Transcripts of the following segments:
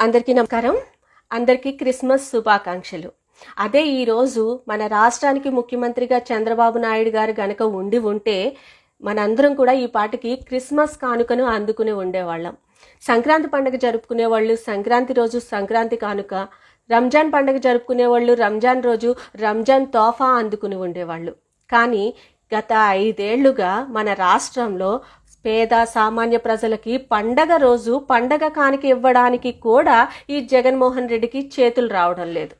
అందరికీ నమస్కారం. అందరికీ క్రిస్మస్ శుభాకాంక్షలు. అదే ఈరోజు మన రాష్ట్రానికి ముఖ్యమంత్రిగా చంద్రబాబు నాయుడు గారు గనక ఉండి ఉంటే మనందరం కూడా ఈ పాటకి క్రిస్మస్ కానుకను అందుకుని ఉండేవాళ్ళం. సంక్రాంతి పండుగ జరుపుకునే వాళ్ళు సంక్రాంతి రోజు సంక్రాంతి కానుక రంజాన్ పండుగ జరుపుకునే వాళ్ళు రంజాన్ రోజు రంజాన్ తోఫా అందుకుని ఉండేవాళ్ళు. కానీ గత ఐదేళ్ళుగా మన రాష్ట్రంలో పేద సామాన్య ప్రజలకి పండగ రోజు పండగ కానుక ఇవ్వడానికి కూడా ఈ జగన్మోహన్ రెడ్డికి చేతులు రావడం లేదు.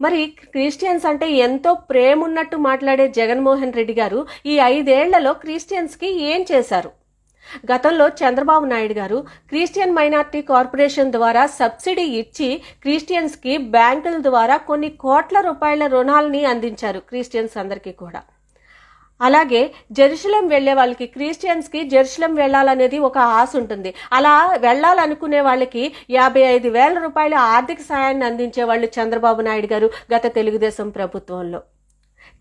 మరి క్రిస్టియన్స్ అంటే ఎంతో ప్రేమ ఉన్నట్టు మాట్లాడే జగన్మోహన్ రెడ్డి గారు ఈ ఐదేళ్ళలో క్రిస్టియన్స్కి ఏం చేశారు? గతంలో Chandrababu Naidu garu Christian minority corporation ద్వారా సబ్సిడీ ఇచ్చి క్రిస్టియన్స్కి బ్యాంకుల ద్వారా కొన్ని కోట్ల రూపాయల రుణాలని అందించారు క్రిస్టియన్స్ అందరికీ కూడా. అలాగే జెరూసలం వెళ్ళే వాళ్ళకి క్రిస్టియన్స్కి జెరూసలం వెళ్ళాలనేది ఒక ఆశ ఉంటుంది. అలా వెళ్ళాలనుకునే వాళ్ళకి యాభై ఐదు వేల రూపాయల ఆర్థిక సహాయాన్ని అందించే వాళ్ళు చంద్రబాబు నాయుడు గారు గత తెలుగుదేశం ప్రభుత్వంలో.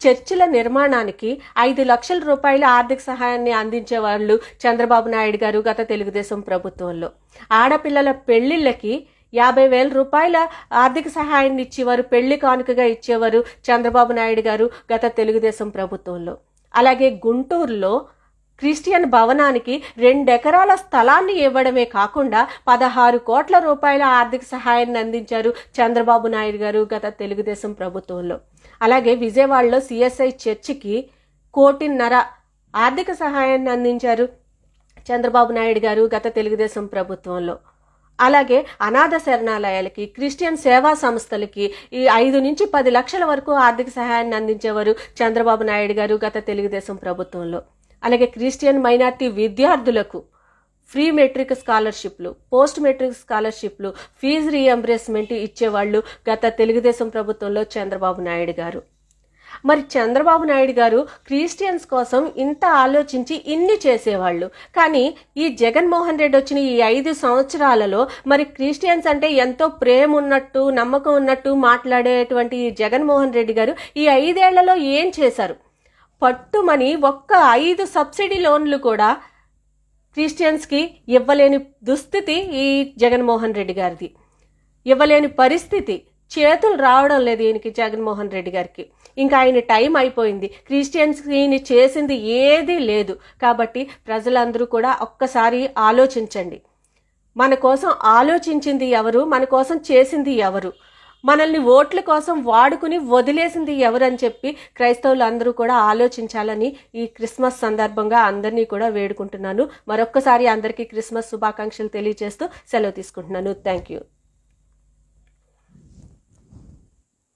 చర్చిల నిర్మాణానికి ఐదు లక్షల రూపాయల ఆర్థిక సహాయాన్ని అందించే వాళ్ళు చంద్రబాబు నాయుడు గారు గత తెలుగుదేశం ప్రభుత్వంలో. ఆడపిల్లల పెళ్ళిళ్ళకి యాభై వేల రూపాయల ఆర్థిక సహాయాన్ని ఇచ్చేవారు పెళ్ళి కానుకగా ఇచ్చేవారు చంద్రబాబు నాయుడు గారు గత తెలుగుదేశం ప్రభుత్వంలో. అలాగే గుంటూరులో క్రిస్టియన్ భవనానికి రెండెకరాల స్థలాన్ని ఇవ్వడమే కాకుండా పదహారు కోట్ల రూపాయల ఆర్థిక సహాయాన్ని అందించారు చంద్రబాబు నాయుడు గారు గత తెలుగుదేశం ప్రభుత్వంలో. అలాగే విజయవాడలో సిఎస్ఐ చర్చికి కోటిన్నర ఆర్థిక సహాయాన్ని అందించారు చంద్రబాబు నాయుడు గారు గత తెలుగుదేశం ప్రభుత్వంలో. అలాగే అనాథ శరణాలయాలకి క్రిస్టియన్ సేవా సంస్థలకి ఈ ఐదు నుంచి పది లక్షల వరకు ఆర్థిక సహాయాన్ని అందించేవారు చంద్రబాబు నాయుడు గారు గత తెలుగుదేశం ప్రభుత్వంలో. అలాగే క్రిస్టియన్ మైనార్టీ విద్యార్థులకు ఫ్రీ మెట్రిక్ స్కాలర్షిప్లు పోస్ట్ మెట్రిక్ స్కాలర్షిప్లు ఫీజు రీఎంబర్స్మెంట్ ఇచ్చేవాళ్ళు గత తెలుగుదేశం ప్రభుత్వంలో చంద్రబాబు నాయుడు గారు. మరి చంద్రబాబు నాయుడు గారు క్రిస్టియన్స్ కోసం ఇంత ఆలోచించి ఇన్ని చేసేవాళ్ళు. కానీ ఈ జగన్మోహన్ రెడ్డి వచ్చిన ఈ ఐదు సంవత్సరాలలో మరి క్రిస్టియన్స్ అంటే ఎంతో ప్రేమ ఉన్నట్టు నమ్మకం ఉన్నట్టు మాట్లాడేటువంటి ఈ జగన్మోహన్ రెడ్డి గారు ఈ ఐదేళ్ళలో ఏం చేశారు? పట్టుమని ఒక్క ఐదు సబ్సిడీ లోన్లు కూడా క్రిస్టియన్స్కి ఇవ్వలేని దుస్థితి ఈ జగన్మోహన్ రెడ్డి గారిది. ఇవ్వలేని పరిస్థితి. చేతులు రావడం లేదు ఈయనకి జగన్మోహన్ రెడ్డి గారికి. ఇంకా ఆయన టైం అయిపోయింది. క్రిస్టియన్స్ ఈయన చేసింది ఏదీ లేదు. కాబట్టి ప్రజలందరూ కూడా ఒక్కసారి ఆలోచించండి. మన కోసం ఆలోచించింది ఎవరు? మన కోసం చేసింది ఎవరు? మనల్ని ఓట్ల కోసం వాడుకుని వదిలేసింది ఎవరని చెప్పి క్రైస్తవులు అందరూ కూడా ఆలోచించాలని ఈ క్రిస్మస్ సందర్భంగా అందరినీ కూడా వేడుకుంటున్నాను. మరొక్కసారి అందరికీ క్రిస్మస్ శుభాకాంక్షలు తెలియజేస్తూ సెలవు తీసుకుంటున్నాను. Thank you.